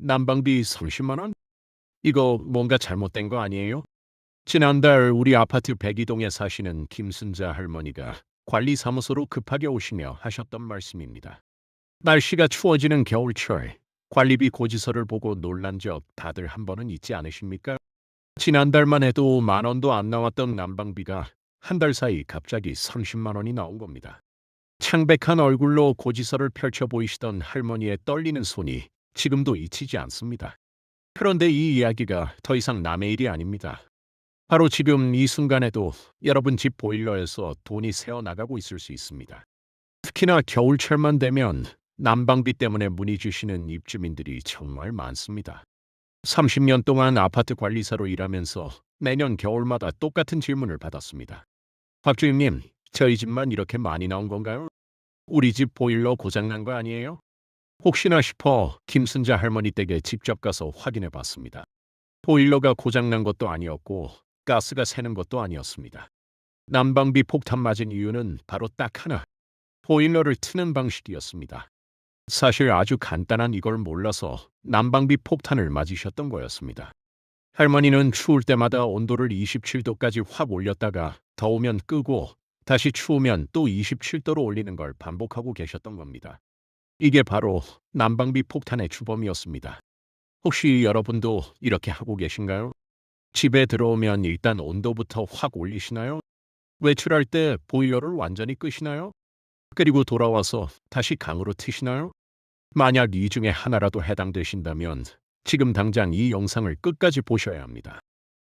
난방비 30만 원? 이거 뭔가 잘못된 거 아니에요? 지난달 우리 아파트 백이동에 사시는 김순자 할머니가 관리사무소로 급하게 오시며 하셨던 말씀입니다. 날씨가 추워지는 겨울철, 관리비 고지서를 보고 놀란 적 다들 한 번은 있지 않으십니까? 지난달만 해도 만 원도 안 나왔던 난방비가 한 달 사이 갑자기 30만 원이 나온 겁니다. 창백한 얼굴로 고지서를 펼쳐 보이시던 할머니의 떨리는 손이 지금도 잊히지 않습니다. 그런데 이 이야기가 더 이상 남의 일이 아닙니다. 바로 지금 이 순간에도 여러분 집 보일러에서 돈이 새어 나가고 있을 수 있습니다. 특히나 겨울철만 되면 난방비 때문에 문의 주시는 입주민들이 정말 많습니다. 30년 동안 아파트 관리사로 일하면서 매년 겨울마다 똑같은 질문을 받았습니다. 박 주임님, 저희 집만 이렇게 많이 나온 건가요? 우리 집 보일러 고장난 거 아니에요? 혹시나 싶어 김순자 할머니 댁에 직접 가서 확인해 봤습니다. 보일러가 고장난 것도 아니었고 가스가 새는 것도 아니었습니다. 난방비 폭탄 맞은 이유는 바로 딱 하나. 보일러를 트는 방식이었습니다. 사실 아주 간단한 이걸 몰라서 난방비 폭탄을 맞으셨던 거였습니다. 할머니는 추울 때마다 온도를 27도까지 확 올렸다가 더우면 끄고 다시 추우면 또 27도로 올리는 걸 반복하고 계셨던 겁니다. 이게 바로 난방비 폭탄의 주범이었습니다. 혹시 여러분도 이렇게 하고 계신가요? 집에 들어오면 일단 온도부터 확 올리시나요? 외출할 때 보일러를 완전히 끄시나요? 그리고 돌아와서 다시 강으로 트시나요? 만약 이 중에 하나라도 해당되신다면 지금 당장 이 영상을 끝까지 보셔야 합니다.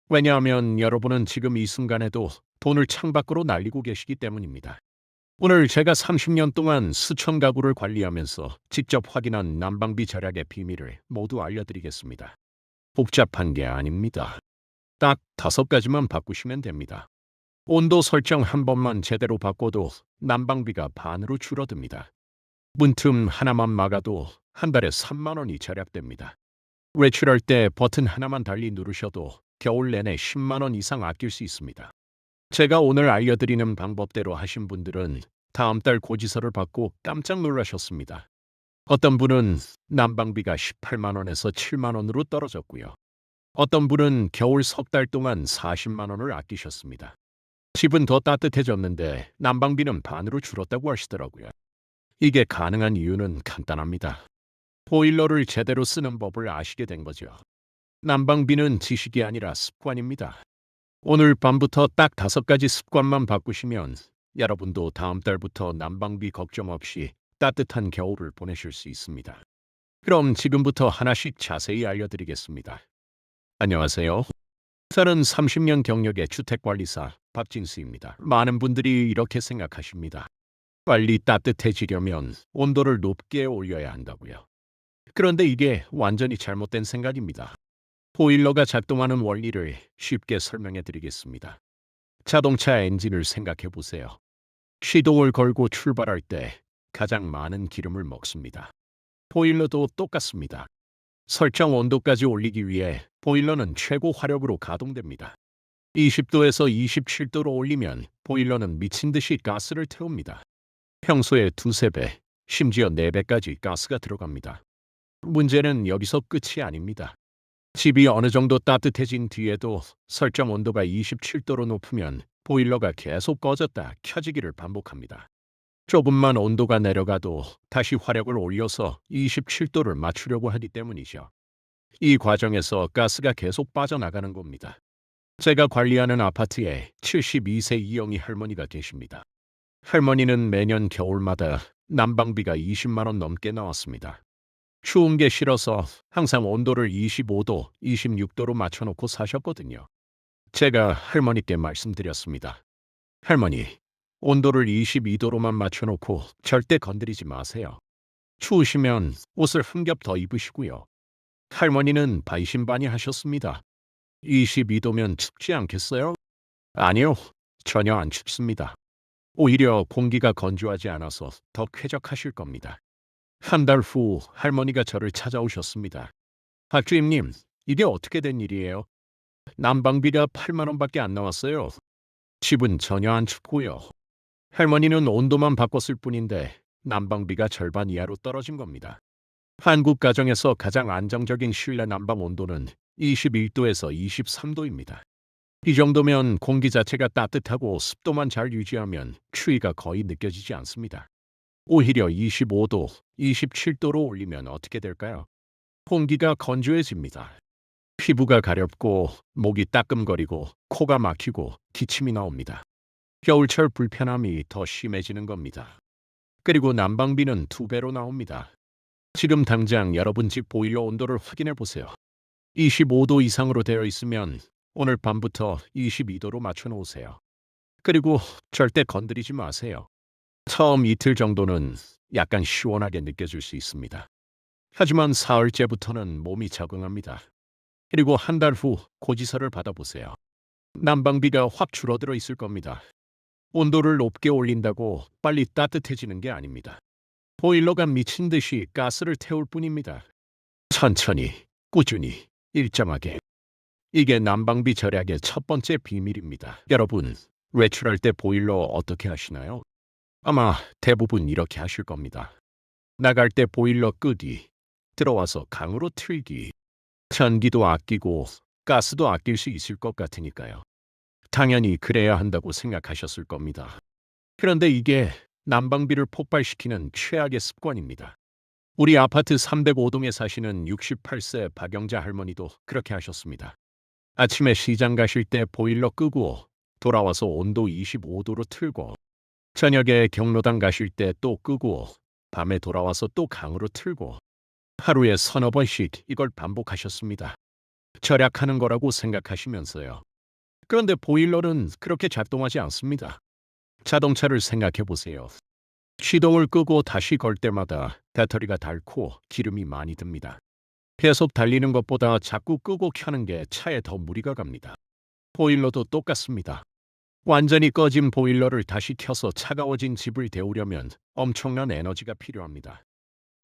왜냐하면 여러분은 지금 이 순간에도 돈을 창밖으로 날리고 계시기 때문입니다. 오늘 제가 30년 동안 수천 가구를 관리하면서 직접 확인한 난방비 절약의 비밀을 모두 알려드리겠습니다. 복잡한 게 아닙니다. 딱 다섯 가지만 바꾸시면 됩니다. 온도 설정 한 번만 제대로 바꿔도 난방비가 반으로 줄어듭니다. 문틈 하나만 막아도 한 달에 3만 원이 절약됩니다. 외출할 때 버튼 하나만 달리 누르셔도 겨울 내내 10만 원 이상 아낄 수 있습니다. 제가 오늘 알려드리는 방법대로 하신 분들은 다음 달 고지서를 받고 깜짝 놀라셨습니다. 어떤 분은 난방비가 18만 원에서 7만 원으로 떨어졌고요. 어떤 분은 겨울 석 달 동안 40만 원을 아끼셨습니다. 집은 더 따뜻해졌는데 난방비는 반으로 줄었다고 하시더라고요. 이게 가능한 이유는 간단합니다. 보일러를 제대로 쓰는 법을 아시게 된 거죠. 난방비는 지식이 아니라 습관입니다. 오늘 밤부터 딱 다섯 가지 습관만 바꾸시면 여러분도 다음 달부터 난방비 걱정 없이 따뜻한 겨울을 보내실 수 있습니다. 그럼 지금부터 하나씩 자세히 알려드리겠습니다. 안녕하세요. 저는 30년 경력의 주택관리사 박진수입니다. 많은 분들이 이렇게 생각하십니다. 빨리 따뜻해지려면 온도를 높게 올려야 한다고요. 그런데 이게 완전히 잘못된 생각입니다. 보일러가 작동하는 원리를 쉽게 설명해 드리겠습니다. 자동차 엔진을 생각해 보세요. 시동을 걸고 출발할 때 가장 많은 기름을 먹습니다. 보일러도 똑같습니다. 설정 온도까지 올리기 위해 보일러는 최고 화력으로 가동됩니다. 20도에서 27도로 올리면 보일러는 미친 듯이 가스를 태웁니다. 평소의 두세 배, 심지어 네 배까지 가스가 들어갑니다. 문제는 여기서 끝이 아닙니다. 집이 어느 정도 따뜻해진 뒤에도 설정 온도가 27도로 높으면 보일러가 계속 꺼졌다 켜지기를 반복합니다. 조금만 온도가 내려가도 다시 화력을 올려서 27도를 맞추려고 하기 때문이죠. 이 과정에서 가스가 계속 빠져나가는 겁니다. 제가 관리하는 아파트에 72세 이영희 할머니가 계십니다. 할머니는 매년 겨울마다 난방비가 20만 원 넘게 나왔습니다. 추운 게 싫어서 항상 온도를 25도, 26도로 맞춰놓고 사셨거든요. 제가 할머니께 말씀드렸습니다. 할머니, 온도를 22도로만 맞춰놓고 절대 건드리지 마세요. 추우시면 옷을 한 겹 더 입으시고요. 할머니는 반신반의 하셨습니다. 22도면 춥지 않겠어요? 아니요, 전혀 안 춥습니다. 오히려 공기가 건조하지 않아서 더 쾌적하실 겁니다. 한 달 후 할머니가 저를 찾아오셨습니다. 박 주임님, 이게 어떻게 된 일이에요? 난방비가 8만 원밖에 안 나왔어요. 집은 전혀 안 춥고요. 할머니는 온도만 바꿨을 뿐인데 난방비가 절반 이하로 떨어진 겁니다. 한국 가정에서 가장 안정적인 실내 난방 온도는 21도에서 23도입니다. 이 정도면 공기 자체가 따뜻하고 습도만 잘 유지하면 추위가 거의 느껴지지 않습니다. 오히려 25도, 27도로 올리면 어떻게 될까요? 공기가 건조해집니다. 피부가 가렵고 목이 따끔거리고 코가 막히고 기침이 나옵니다. 겨울철 불편함이 더 심해지는 겁니다. 그리고 난방비는 두 배로 나옵니다. 지금 당장 여러분 집 보일러 온도를 확인해 보세요. 25도 이상으로 되어 있으면 오늘 밤부터 22도로 맞춰 놓으세요. 그리고 절대 건드리지 마세요. 처음 이틀 정도는 약간 시원하게 느껴질 수 있습니다. 하지만 사흘째부터는 몸이 적응합니다. 그리고 한 달 후 고지서를 받아보세요. 난방비가 확 줄어들어 있을 겁니다. 온도를 높게 올린다고 빨리 따뜻해지는 게 아닙니다. 보일러가 미친 듯이 가스를 태울 뿐입니다. 천천히, 꾸준히, 일정하게. 이게 난방비 절약의 첫 번째 비밀입니다. 여러분, 외출할 때 보일러 어떻게 하시나요? 아마 대부분 이렇게 하실 겁니다. 나갈 때 보일러 끄기, 들어와서 강으로 틀기. 전기도 아끼고 가스도 아낄 수 있을 것 같으니까요. 당연히 그래야 한다고 생각하셨을 겁니다. 그런데 이게 난방비를 폭발시키는 최악의 습관입니다. 우리 아파트 305동에 사시는 68세 박영자 할머니도 그렇게 하셨습니다. 아침에 시장 가실 때 보일러 끄고 돌아와서 온도 25도로 틀고 저녁에 경로당 가실 때 또 끄고 밤에 돌아와서 또 강으로 틀고 하루에 서너 번씩 이걸 반복하셨습니다. 절약하는 거라고 생각하시면서요. 그런데 보일러는 그렇게 작동하지 않습니다. 자동차를 생각해 보세요. 시동을 끄고 다시 걸 때마다 배터리가 닳고 기름이 많이 듭니다. 계속 달리는 것보다 자꾸 끄고 켜는 게 차에 더 무리가 갑니다. 보일러도 똑같습니다. 완전히 꺼진 보일러를 다시 켜서 차가워진 집을 데우려면 엄청난 에너지가 필요합니다.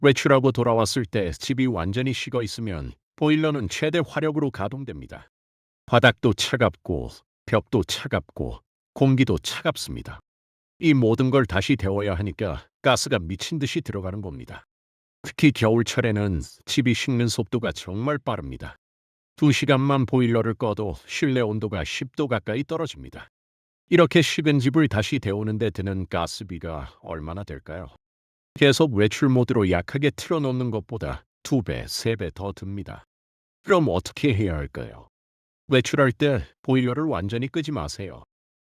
외출하고 돌아왔을 때 집이 완전히 식어 있으면 보일러는 최대 화력으로 가동됩니다. 바닥도 차갑고 벽도 차갑고 공기도 차갑습니다. 이 모든 걸 다시 데워야 하니까 가스가 미친 듯이 들어가는 겁니다. 특히 겨울철에는 집이 식는 속도가 정말 빠릅니다. 두 시간만 보일러를 꺼도 실내 온도가 10도 가까이 떨어집니다. 이렇게 식은 집을 다시 데우는데 드는 가스비가 얼마나 될까요? 계속 외출 모드로 약하게 틀어놓는 것보다 두 배, 세배더 듭니다. 그럼 어떻게 해야 할까요? 외출할 때 보일러를 완전히 끄지 마세요.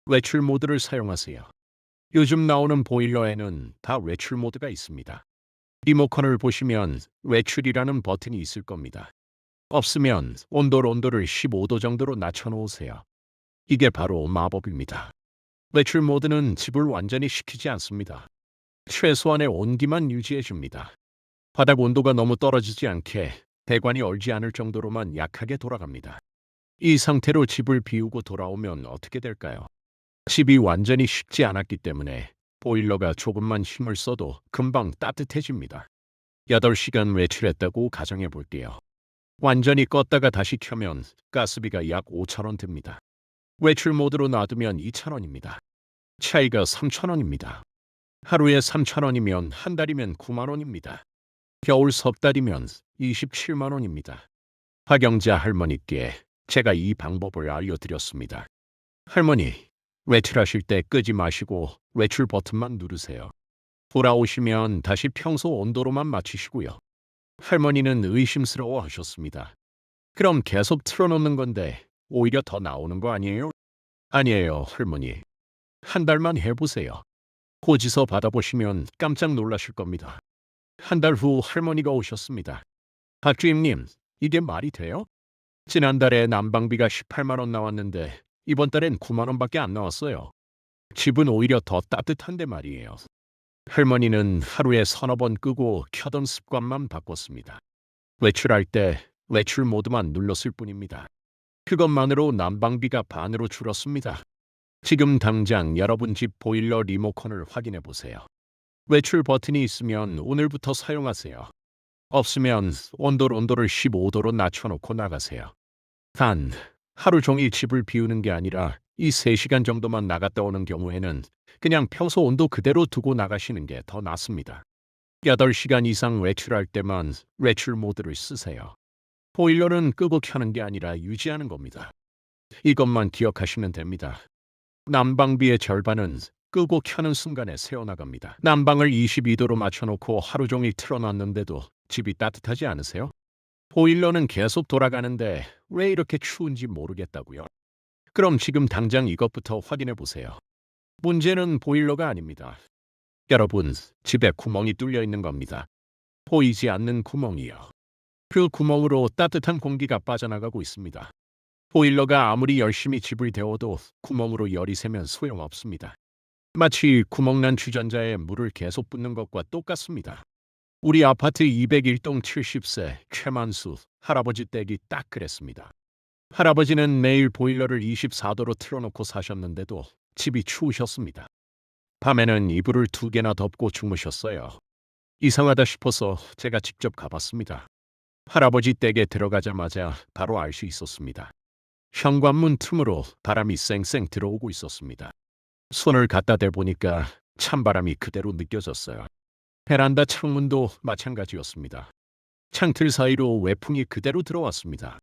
외출 모드를 사용하세요. 요즘 나오는 보일러에는 다 외출 모드가 있습니다. 리모컨을 보시면 외출이라는 버튼이 있을 겁니다. 없으면 온도 온도를 15도 정도로 낮춰 놓으세요. 이게 바로 마법입니다. 외출 모드는 집을 완전히 식히지 않습니다. 최소한의 온기만 유지해 줍니다. 바닥 온도가 너무 떨어지지 않게 배관이 얼지 않을 정도로만 약하게 돌아갑니다. 이 상태로 집을 비우고 돌아오면 어떻게 될까요? 집이 완전히 식지 않았기 때문에 보일러가 조금만 힘을 써도 금방 따뜻해집니다. 8시간 외출했다고 가정해 볼게요. 완전히 껐다가 다시 켜면 가스비가 약 5,000원 듭니다. 외출 모드로 놔두면 2,000원입니다. 차이가 3,000원입니다. 하루에 3,000원이면 한 달이면 9만 원입니다. 겨울 석 달이면 27만 원입니다. 박영자 할머니께 제가 이 방법을 알려드렸습니다. 할머니, 외출하실 때 끄지 마시고 외출 버튼만 누르세요. 돌아오시면 다시 평소 온도로만 맞추시고요. 할머니는 의심스러워 하셨습니다. 그럼 계속 틀어놓는 건데 오히려 더 나오는 거 아니에요? 아니에요, 할머니. 한 달만 해보세요. 고지서 받아보시면 깜짝 놀라실 겁니다. 한 달 후 할머니가 오셨습니다. 박주임님, 이게 말이 돼요? 지난달에 난방비가 18만 원 나왔는데 이번 달엔 9만 원밖에 안 나왔어요. 집은 오히려 더 따뜻한데 말이에요. 할머니는 하루에 서너 번 끄고 켜던 습관만 바꿨습니다. 외출할 때 외출 모드만 눌렀을 뿐입니다. 그것만으로 난방비가 반으로 줄었습니다. 지금 당장 여러분 집 보일러 리모컨을 확인해 보세요. 외출 버튼이 있으면 오늘부터 사용하세요. 없으면 온도 온도를 15도로 낮춰놓고 나가세요. 단, 하루 종일 집을 비우는 게 아니라 이 3시간 정도만 나갔다 오는 경우에는 그냥 평소 온도 그대로 두고 나가시는 게 더 낫습니다. 8시간 이상 외출할 때만 외출 모드를 쓰세요. 보일러는 끄고 켜는 게 아니라 유지하는 겁니다. 이것만 기억하시면 됩니다. 난방비의 절반은 끄고 켜는 순간에 새어나갑니다. 난방을 22도로 맞춰놓고 하루 종일 틀어놨는데도 집이 따뜻하지 않으세요? 보일러는 계속 돌아가는데 왜 이렇게 추운지 모르겠다고요. 그럼 지금 당장 이것부터 확인해 보세요. 문제는 보일러가 아닙니다. 여러분, 집에 구멍이 뚫려 있는 겁니다. 보이지 않는 구멍이요. 그 구멍으로 따뜻한 공기가 빠져나가고 있습니다. 보일러가 아무리 열심히 집을 데워도 구멍으로 열이 새면 소용없습니다. 마치 구멍난 주전자에 물을 계속 붓는 것과 똑같습니다. 우리 아파트 201동 70세 최만수 할아버지 댁이 딱 그랬습니다. 할아버지는 매일 보일러를 24도로 틀어놓고 사셨는데도 집이 추우셨습니다. 밤에는 이불을 두 개나 덮고 주무셨어요. 이상하다 싶어서 제가 직접 가봤습니다. 할아버지 댁에 들어가자마자 바로 알 수 있었습니다. 현관문 틈으로 바람이 쌩쌩 들어오고 있었습니다. 손을 갖다 대보니까 찬바람이 그대로 느껴졌어요. 베란다 창문도 마찬가지였습니다. 창틀 사이로 외풍이 그대로 들어왔습니다.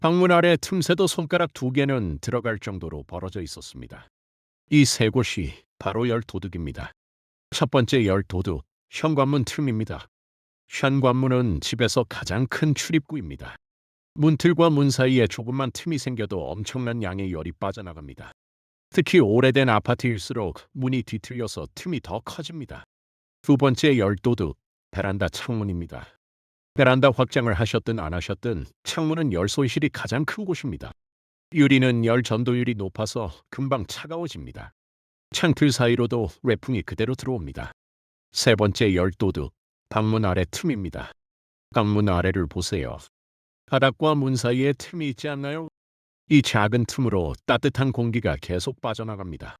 방문 아래 틈새도 손가락 두 개는 들어갈 정도로 벌어져 있었습니다. 이 세 곳이 바로 열 도둑입니다. 첫 번째 열 도둑, 현관문 틈입니다. 현관문은 집에서 가장 큰 출입구입니다. 문틀과 문 사이에 조금만 틈이 생겨도 엄청난 양의 열이 빠져나갑니다. 특히 오래된 아파트일수록 문이 뒤틀려서 틈이 더 커집니다. 두 번째 열도둑, 베란다 창문입니다. 베란다 확장을 하셨든 안 하셨든 창문은 열 소실이 가장 큰 곳입니다. 유리는 열 전도율이 높아서 금방 차가워집니다. 창틀 사이로도 외풍이 그대로 들어옵니다. 세 번째 열도둑, 방문 아래 틈입니다. 방문 아래를 보세요. 바닥과 문 사이에 틈이 있지 않나요? 이 작은 틈으로 따뜻한 공기가 계속 빠져나갑니다.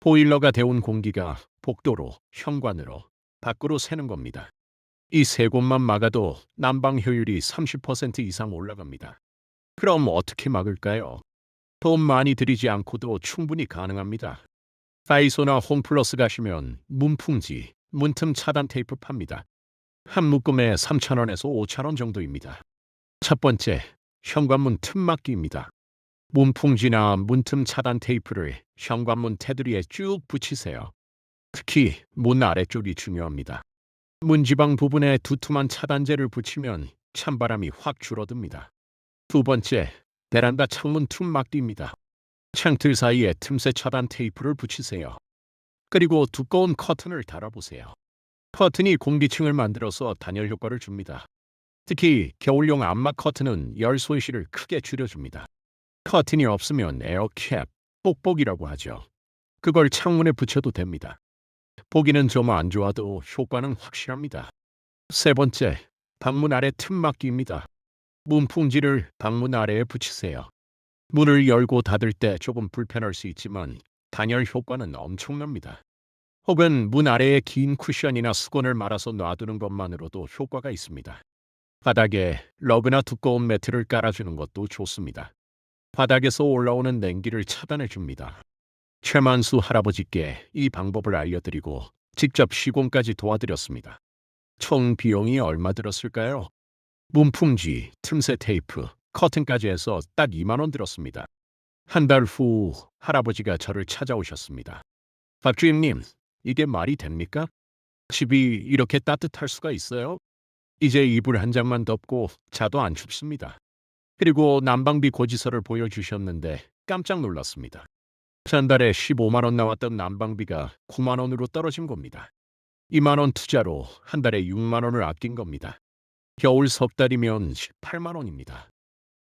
보일러가 데운 공기가 복도로, 현관으로, 밖으로 새는 겁니다. 이 세 곳만 막아도 난방 효율이 30% 이상 올라갑니다. 그럼 어떻게 막을까요? 돈 많이 들이지 않고도 충분히 가능합니다. 다이소나 홈플러스 가시면 문풍지, 문틈 차단 테이프 팝니다. 한 묶음에 3,000원에서 5,000원 정도입니다. 첫 번째, 현관문 틈 막기입니다. 문풍지나 문틈 차단 테이프를 현관문 테두리에 쭉 붙이세요. 특히 문 아래쪽이 중요합니다. 문지방 부분에 두툼한 차단제를 붙이면 찬바람이 확 줄어듭니다. 두 번째, 베란다 창문 틈 막기입니다. 창틀 사이에 틈새 차단 테이프를 붙이세요. 그리고 두꺼운 커튼을 달아보세요. 커튼이 공기층을 만들어서 단열 효과를 줍니다. 특히 겨울용 암막 커튼은 열 소실을 크게 줄여줍니다. 커튼이 없으면 에어캡, 뽁뽁이라고 하죠. 그걸 창문에 붙여도 됩니다. 보기는 좀 안 좋아도 효과는 확실합니다. 세 번째, 방문 아래 틈 막기입니다. 문풍지를 방문 아래에 붙이세요. 문을 열고 닫을 때 조금 불편할 수 있지만 단열 효과는 엄청납니다. 혹은 문 아래에 긴 쿠션이나 수건을 말아서 놔두는 것만으로도 효과가 있습니다. 바닥에 러그나 두꺼운 매트를 깔아주는 것도 좋습니다. 바닥에서 올라오는 냉기를 차단해 줍니다. 최만수 할아버지께 이 방법을 알려드리고 직접 시공까지 도와드렸습니다. 총 비용이 얼마 들었을까요? 문풍지, 틈새 테이프, 커튼까지 해서 딱 2만 원 들었습니다. 한 달 후 할아버지가 저를 찾아오셨습니다. 박주임님, 이게 말이 됩니까? 집이 이렇게 따뜻할 수가 있어요? 이제 이불 한 장만 덮고 자도 안 춥습니다. 그리고 난방비 고지서를 보여주셨는데 깜짝 놀랐습니다. 전달에 15만 원 나왔던 난방비가 9만 원으로 떨어진 겁니다. 2만 원 투자로 한 달에 6만 원을 아낀 겁니다. 겨울 석 달이면 18만 원입니다.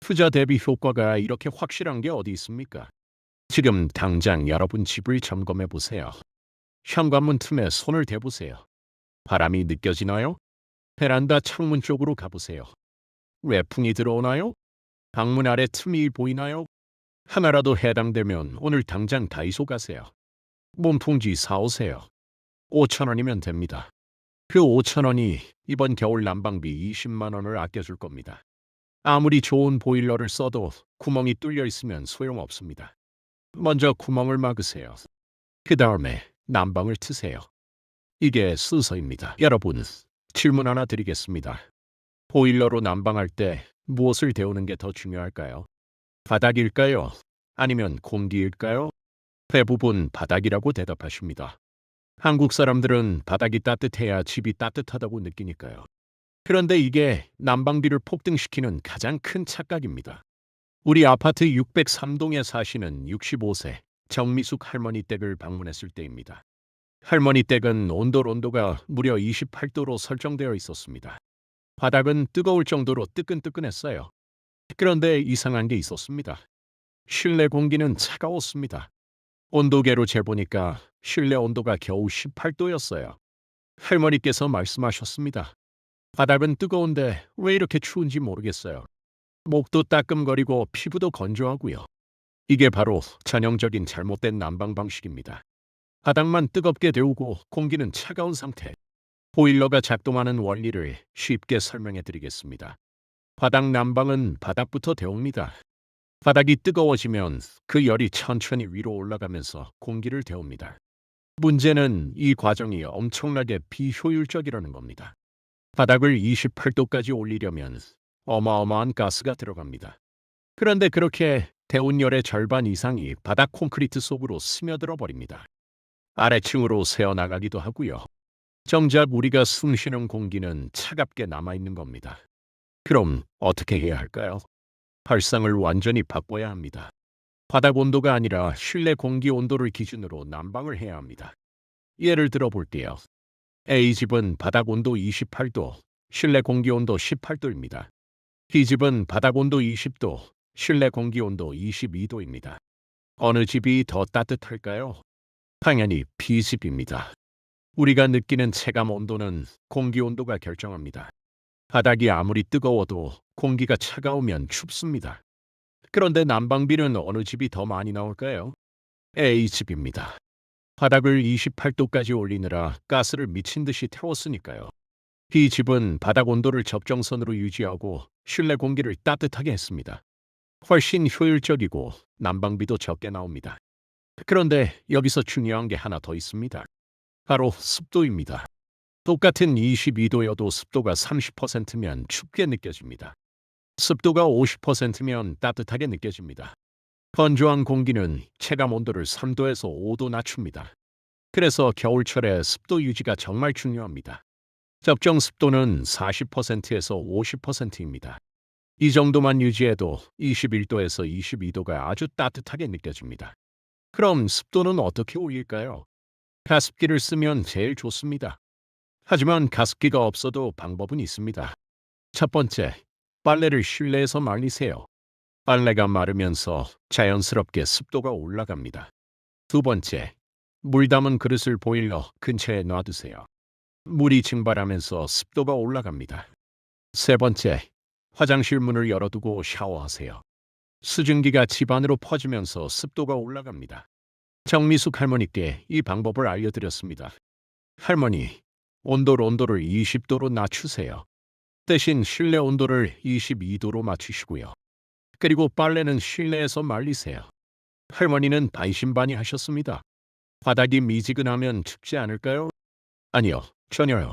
투자 대비 효과가 이렇게 확실한 게 어디 있습니까? 지금 당장 여러분 집을 점검해 보세요. 현관문 틈에 손을 대보세요. 바람이 느껴지나요? 베란다 창문 쪽으로 가보세요. 외풍이 들어오나요? 방문 아래 틈이 보이나요? 하나라도 해당되면 오늘 당장 다이소 가세요. 몸풍지 사오세요. 5천 원이면 됩니다. 그 5천 원이 이번 겨울 난방비 20만 원을 아껴줄 겁니다. 아무리 좋은 보일러를 써도 구멍이 뚫려 있으면 소용없습니다. 먼저 구멍을 막으세요. 그 다음에 난방을 트세요. 이게 순서입니다. 여러분, 질문 하나 드리겠습니다. 보일러로 난방할 때 무엇을 데우는 게 더 중요할까요? 바닥일까요? 아니면 공기일까요? 대부분 바닥이라고 대답하십니다. 한국 사람들은 바닥이 따뜻해야 집이 따뜻하다고 느끼니까요. 그런데 이게 난방비를 폭등시키는 가장 큰 착각입니다. 우리 아파트 603동에 사시는 65세 정미숙 할머니 댁을 방문했을 때입니다. 할머니 댁은 온도 온도가 무려 28도로 설정되어 있었습니다. 바닥은 뜨거울 정도로 뜨끈뜨끈했어요. 그런데 이상한 게 있었습니다. 실내 공기는 차가웠습니다. 온도계로 재보니까 실내 온도가 겨우 18도였어요. 할머니께서 말씀하셨습니다. 바닥은 뜨거운데 왜 이렇게 추운지 모르겠어요. 목도 따끔거리고 피부도 건조하고요. 이게 바로 전형적인 잘못된 난방 방식입니다. 바닥만 뜨겁게 데우고 공기는 차가운 상태. 보일러가 작동하는 원리를 쉽게 설명해 드리겠습니다. 바닥 난방은 바닥부터 데웁니다. 바닥이 뜨거워지면 그 열이 천천히 위로 올라가면서 공기를 데웁니다. 문제는 이 과정이 엄청나게 비효율적이라는 겁니다. 바닥을 28도까지 올리려면 어마어마한 가스가 들어갑니다. 그런데 그렇게 데운 열의 절반 이상이 바닥 콘크리트 속으로 스며들어 버립니다. 아래층으로 새어나가기도 하고요. 정작 우리가 숨쉬는 공기는 차갑게 남아있는 겁니다. 그럼 어떻게 해야 할까요? 발상을 완전히 바꿔야 합니다. 바닥 온도가 아니라 실내 공기 온도를 기준으로 난방을 해야 합니다. 예를 들어 볼게요. A집은 바닥 온도 28도, 실내 공기 온도 18도입니다. B집은 바닥 온도 20도, 실내 공기 온도 22도입니다. 어느 집이 더 따뜻할까요? 당연히 B집입니다. 우리가 느끼는 체감 온도는 공기 온도가 결정합니다. 바닥이 아무리 뜨거워도 공기가 차가우면 춥습니다. 그런데 난방비는 어느 집이 더 많이 나올까요? A집입니다. 바닥을 28도까지 올리느라 가스를 미친 듯이 태웠으니까요. B집은 바닥 온도를 적정선으로 유지하고 실내 공기를 따뜻하게 했습니다. 훨씬 효율적이고 난방비도 적게 나옵니다. 그런데 여기서 중요한 게 하나 더 있습니다. 바로 습도입니다. 똑같은 22도여도 습도가 30%면 춥게 느껴집니다. 습도가 50%면 따뜻하게 느껴집니다. 건조한 공기는 체감 온도를 3도에서 5도 낮춥니다. 그래서 겨울철에 습도 유지가 정말 중요합니다. 적정 습도는 40%에서 50%입니다. 이 정도만 유지해도 21도에서 22도가 아주 따뜻하게 느껴집니다. 그럼 습도는 어떻게 올릴까요? 가습기를 쓰면 제일 좋습니다. 하지만 가습기가 없어도 방법은 있습니다. 첫 번째, 빨래를 실내에서 말리세요. 빨래가 마르면서 자연스럽게 습도가 올라갑니다. 두 번째, 물 담은 그릇을 보일러 근처에 놔두세요. 물이 증발하면서 습도가 올라갑니다. 세 번째, 화장실 문을 열어두고 샤워하세요. 수증기가 집안으로 퍼지면서 습도가 올라갑니다. 정미숙 할머니께 이 방법을 알려드렸습니다. 할머니, 온도 온도를 20도로 낮추세요. 대신 실내 온도를 22도로 맞추시고요. 그리고 빨래는 실내에서 말리세요. 할머니는 반신반의 하셨습니다. 바닥이 미지근하면 춥지 않을까요? 아니요, 전혀요.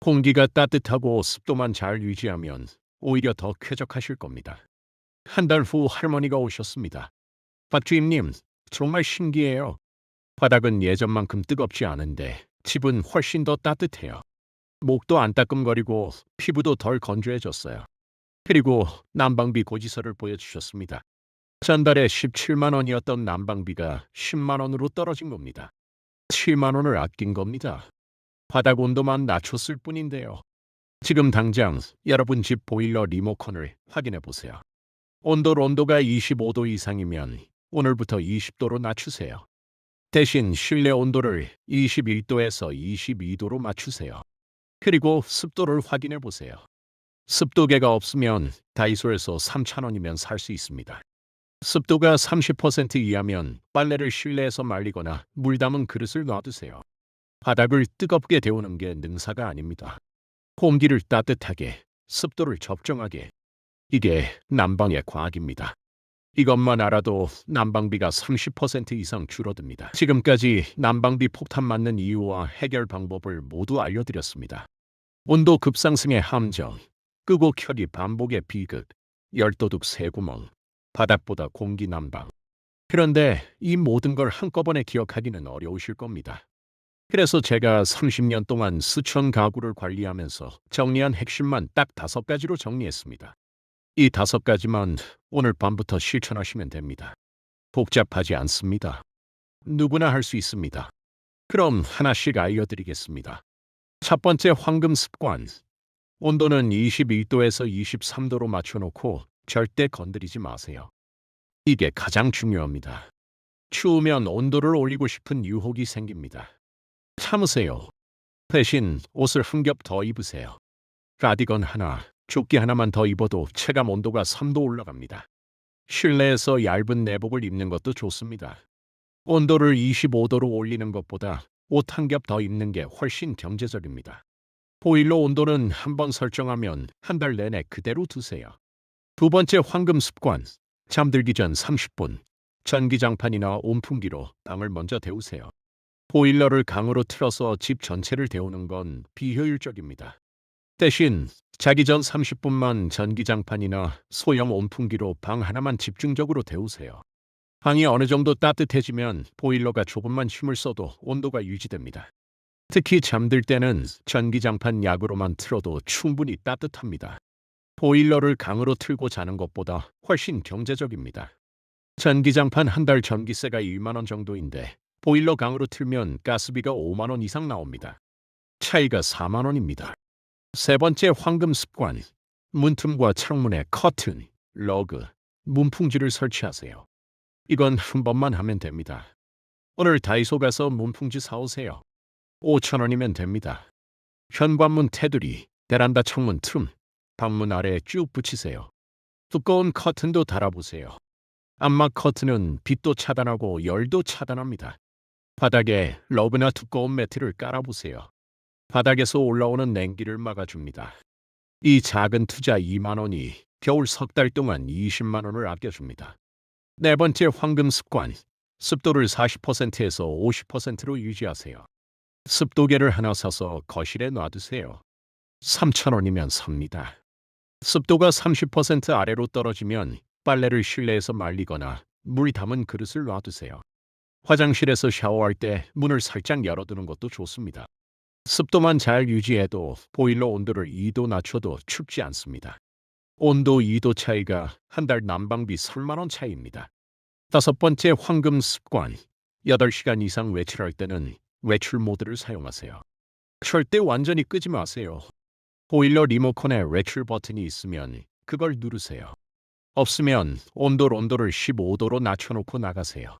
공기가 따뜻하고 습도만 잘 유지하면 오히려 더 쾌적하실 겁니다. 한 달 후 할머니가 오셨습니다. 박 주임님, 정말 신기해요. 바닥은 예전만큼 뜨겁지 않은데 집은 훨씬 더 따뜻해요. 목도 안 따끔거리고 피부도 덜 건조해졌어요. 그리고 난방비 고지서를 보여주셨습니다. 전달에 17만 원이었던 난방비가 10만 원으로 떨어진 겁니다. 7만 원을 아낀 겁니다. 바닥 온도만 낮췄을 뿐인데요. 지금 당장 여러분 집 보일러 리모컨을 확인해 보세요. 온도 온도가 25도 이상이면 오늘부터 20도로 낮추세요. 대신 실내 온도를 21도에서 22도로 맞추세요. 그리고 습도를 확인해 보세요. 습도계가 없으면 다이소에서 3,000원이면 살 수 있습니다. 습도가 30% 이하면 빨래를 실내에서 말리거나 물 담은 그릇을 놔두세요. 바닥을 뜨겁게 데우는 게 능사가 아닙니다. 공기를 따뜻하게, 습도를 적정하게. 이게 난방의 과학입니다. 이것만 알아도 난방비가 30% 이상 줄어듭니다. 지금까지 난방비 폭탄 맞는 이유와 해결 방법을 모두 알려드렸습니다. 온도 급상승의 함정, 끄고 켜기 반복의 비극, 열도둑 새구멍, 바닥보다 공기 난방. 그런데 이 모든 걸 한꺼번에 기억하기는 어려우실 겁니다. 그래서 제가 30년 동안 수천 가구를 관리하면서 정리한 핵심만 딱 다섯 가지로 정리했습니다. 이 다섯 가지만 오늘 밤부터 실천하시면 됩니다. 복잡하지 않습니다. 누구나 할 수 있습니다. 그럼 하나씩 알려드리겠습니다. 첫 번째 황금 습관. 온도는 21도에서 23도로 맞춰놓고 절대 건드리지 마세요. 이게 가장 중요합니다. 추우면 온도를 올리고 싶은 유혹이 생깁니다. 참으세요. 대신 옷을 한 겹 더 입으세요. 가디건 하나, 조끼 하나만 더 입어도 체감 온도가 3도 올라갑니다. 실내에서 얇은 내복을 입는 것도 좋습니다. 온도를 25도로 올리는 것보다 옷 한 겹 더 입는 게 훨씬 경제적입니다. 보일러 온도는 한 번 설정하면 한 달 내내 그대로 두세요. 두 번째 황금 습관. 잠들기 전 30분 전기장판이나 온풍기로 방을 먼저 데우세요. 보일러를 강으로 틀어서 집 전체를 데우는 건 비효율적입니다. 대신 자기 전 30분만 전기장판이나 소형 온풍기로 방 하나만 집중적으로 데우세요. 방이 어느 정도 따뜻해지면 보일러가 조금만 힘을 써도 온도가 유지됩니다. 특히 잠들 때는 전기장판 약으로만 틀어도 충분히 따뜻합니다. 보일러를 강으로 틀고 자는 것보다 훨씬 경제적입니다. 전기장판 한 달 전기세가 1만 원 정도인데 보일러 강으로 틀면 가스비가 5만 원 이상 나옵니다. 차이가 4만 원입니다. 세 번째 황금 습관. 문틈과 창문에 커튼, 러그, 문풍지를 설치하세요. 이건 한 번만 하면 됩니다. 오늘 다이소 가서 문풍지 사오세요. 5천 원이면 됩니다. 현관문 테두리, 베란다 창문 틈, 방문 아래에 쭉 붙이세요. 두꺼운 커튼도 달아보세요. 암막 커튼은 빛도 차단하고 열도 차단합니다. 바닥에 러브나 두꺼운 매트를 깔아보세요. 바닥에서 올라오는 냉기를 막아줍니다. 이 작은 투자 2만 원이 겨울 석 달 동안 20만 원을 아껴줍니다. 네 번째 황금 습관. 습도를 40%에서 50%로 유지하세요. 습도계를 하나 사서 거실에 놔두세요. 3천 원이면 삽니다. 습도가 30% 아래로 떨어지면 빨래를 실내에서 말리거나 물 담은 그릇을 놔두세요. 화장실에서 샤워할 때 문을 살짝 열어두는 것도 좋습니다. 습도만 잘 유지해도 보일러 온도를 2도 낮춰도 춥지 않습니다. 온도 2도 차이가 한 달 난방비 3만 원 차이입니다. 다섯 번째 황금 습관. 8시간 이상 외출할 때는 외출 모드를 사용하세요. 절대 완전히 끄지 마세요. 보일러 리모컨에 외출 버튼이 있으면 그걸 누르세요. 없으면 온도 온도를 15도로 낮춰놓고 나가세요.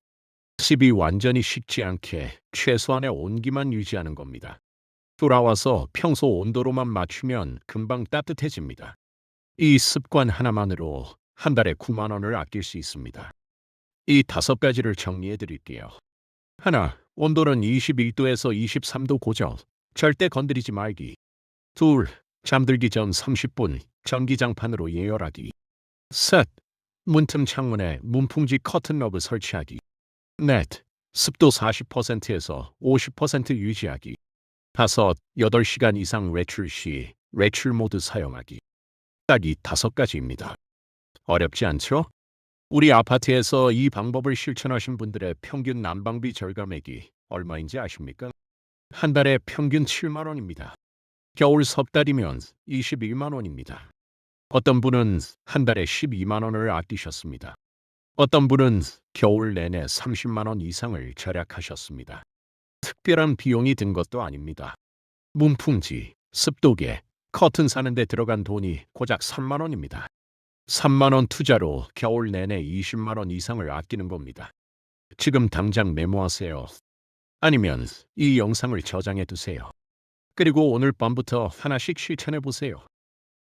집이 완전히 식지 않게 최소한의 온기만 유지하는 겁니다. 돌아와서 평소 온도로만 맞추면 금방 따뜻해집니다. 이 습관 하나만으로 한 달에 9만 원을 아낄 수 있습니다. 이 다섯 가지를 정리해 드릴게요. 하나, 온도는 21도에서 23도 고정. 절대 건드리지 말기. 둘, 잠들기 전 30분 전기장판으로 예열하기. 셋, 문틈 창문에 문풍지 커튼 러브 설치하기. 넷, 습도 40%에서 50% 유지하기. 다섯, 8시간 이상 외출 시 외출 모드 사용하기. 딱 이 다섯 가지입니다. 어렵지 않죠? 우리 아파트에서 이 방법을 실천하신 분들의 평균 난방비 절감액이 얼마인지 아십니까? 한 달에 평균 7만 원입니다. 겨울 석 달이면 21만 원입니다. 어떤 분은 한 달에 12만 원을 아끼셨습니다. 어떤 분은 겨울 내내 30만 원 이상을 절약하셨습니다. 특별한 비용이 든 것도 아닙니다. 문풍지, 습도계, 커튼 사는데 들어간 돈이 고작 3만 원입니다. 3만 원 투자로 겨울 내내 20만 원 이상을 아끼는 겁니다. 지금 당장 메모하세요. 아니면 이 영상을 저장해 두세요. 그리고 오늘 밤부터 하나씩 실천해 보세요.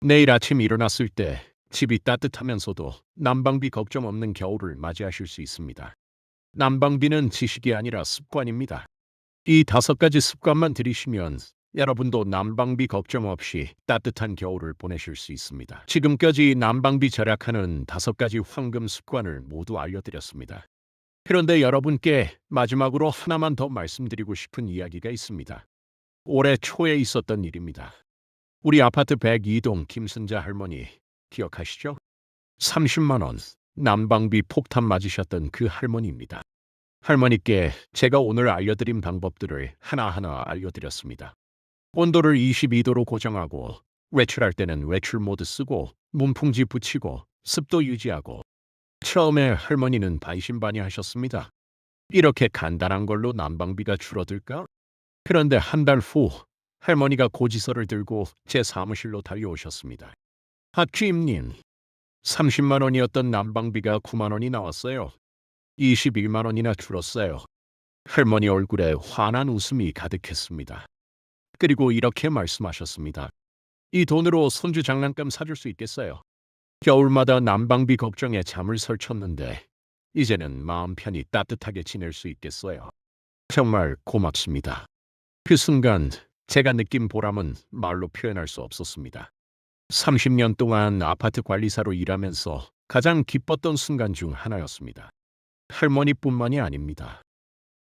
내일 아침 일어났을 때 집이 따뜻하면서도 난방비 걱정 없는 겨울을 맞이하실 수 있습니다. 난방비는 지식이 아니라 습관입니다. 이 다섯 가지 습관만 들이시면 여러분도 난방비 걱정 없이 따뜻한 겨울을 보내실 수 있습니다. 지금까지 난방비 절약하는 다섯 가지 황금 습관을 모두 알려드렸습니다. 그런데 여러분께 마지막으로 하나만 더 말씀드리고 싶은 이야기가 있습니다. 올해 초에 있었던 일입니다. 우리 아파트 102동 김순자 할머니 기억하시죠? 30만 원 난방비 폭탄 맞으셨던 그 할머니입니다. 할머니께 제가 오늘 알려드린 방법들을 하나하나 알려드렸습니다. 온도를 22도로 고정하고 외출할 때는 외출 모드 쓰고 문풍지 붙이고 습도 유지하고 처음에 할머니는 반신반의 하셨습니다. 이렇게 간단한 걸로 난방비가 줄어들까? 그런데 한 달 후 할머니가 고지서를 들고 제 사무실로 달려오셨습니다. 하취임님, 30만 원이었던 난방비가 9만 원이 나왔어요. 21만 원이나 줄었어요. 할머니 얼굴에 환한 웃음이 가득했습니다. 그리고 이렇게 말씀하셨습니다. 이 돈으로 손주 장난감 사줄 수 있겠어요. 겨울마다 난방비 걱정에 잠을 설쳤는데 이제는 마음 편히 따뜻하게 지낼 수 있겠어요. 정말 고맙습니다. 그 순간 제가 느낀 보람은 말로 표현할 수 없었습니다. 30년 동안 아파트 관리사로 일하면서 가장 기뻤던 순간 중 하나였습니다. 할머니뿐만이 아닙니다.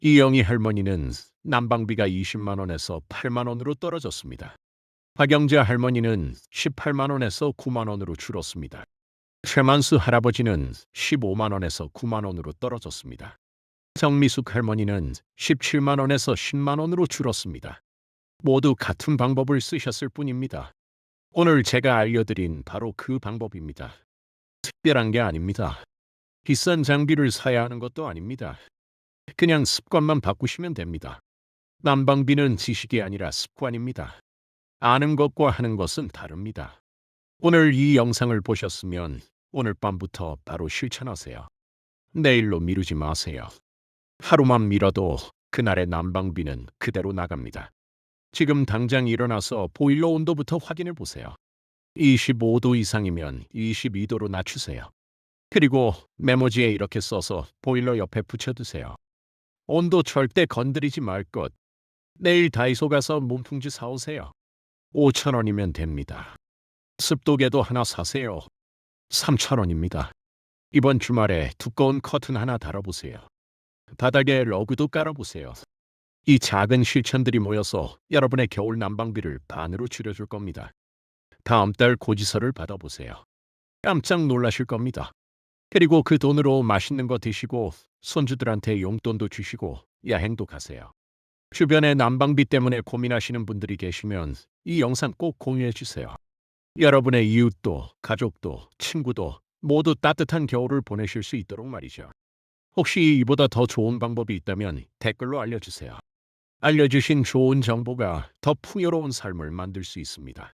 이영희 할머니는 난방비가 20만 원에서 8만 원으로 떨어졌습니다. 박영자 할머니는 18만 원에서 9만 원으로 줄었습니다. 최만수 할아버지는 15만 원에서 9만 원으로 떨어졌습니다. 정미숙 할머니는 17만 원에서 10만 원으로 줄었습니다. 모두 같은 방법을 쓰셨을 뿐입니다. 오늘 제가 알려드린 바로 그 방법입니다. 특별한 게 아닙니다. 비싼 장비를 사야 하는 것도 아닙니다. 그냥 습관만 바꾸시면 됩니다. 난방비는 지식이 아니라 습관입니다. 아는 것과 하는 것은 다릅니다. 오늘 이 영상을 보셨으면 오늘 밤부터 바로 실천하세요. 내일로 미루지 마세요. 하루만 미뤄도 그날의 난방비는 그대로 나갑니다. 지금 당장 일어나서 보일러 온도부터 확인해 보세요. 25도 이상이면 22도로 낮추세요. 그리고 메모지에 이렇게 써서 보일러 옆에 붙여두세요. 온도 절대 건드리지 말 것. 내일 다이소 가서 몸풍지 사오세요. 5천 원이면 됩니다. 습도계도 하나 사세요. 3천 원입니다. 이번 주말에 두꺼운 커튼 하나 달아보세요. 바닥에 러그도 깔아보세요. 이 작은 실천들이 모여서 여러분의 겨울 난방비를 반으로 줄여줄 겁니다. 다음 달 고지서를 받아보세요. 깜짝 놀라실 겁니다. 그리고 그 돈으로 맛있는 거 드시고 손주들한테 용돈도 주시고 야행도 가세요. 주변에 난방비 때문에 고민하시는 분들이 계시면 이 영상 꼭 공유해 주세요. 여러분의 이웃도, 가족도, 친구도 모두 따뜻한 겨울을 보내실 수 있도록 말이죠. 혹시 이보다 더 좋은 방법이 있다면 댓글로 알려주세요. 알려주신 좋은 정보가 더 풍요로운 삶을 만들 수 있습니다.